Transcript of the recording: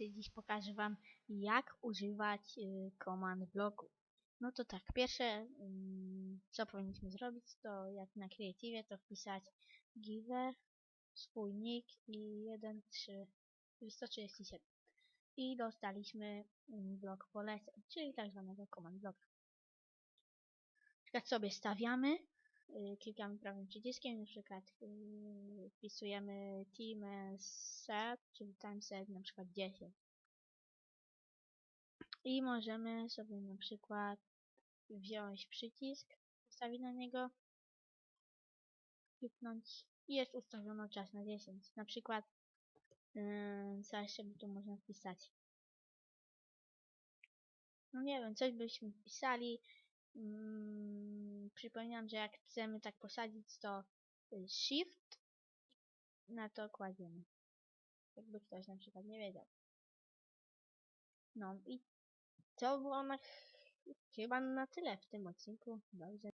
i dziś pokażę wam jak używać y, komand bloku. No to tak, pierwsze ym, co powinniśmy zrobić to jak na Creative to wpisać giver, swój nick i 1, 3, 137 i dostaliśmy ym, blok poleceń, czyli tak zwanego command bloka. Na przykład sobie stawiamy y, klikamy prawym przyciskiem, na przykład y, wpisujemy team set, czyli timeset na przykład 10. I możemy sobie na przykład wziąć przycisk, postawić na niego, kliknąć i jest ustawiono czas na 10. Na przykład yy, co jeszcze by tu można wpisać? No nie wiem, coś byśmy wpisali. Mm, przypominam, że jak chcemy tak posadzić, to Shift na to kładziemy. Jakby ktoś na przykład nie wiedział. No i to było na, chyba na tyle w tym odcinku. Dobrze.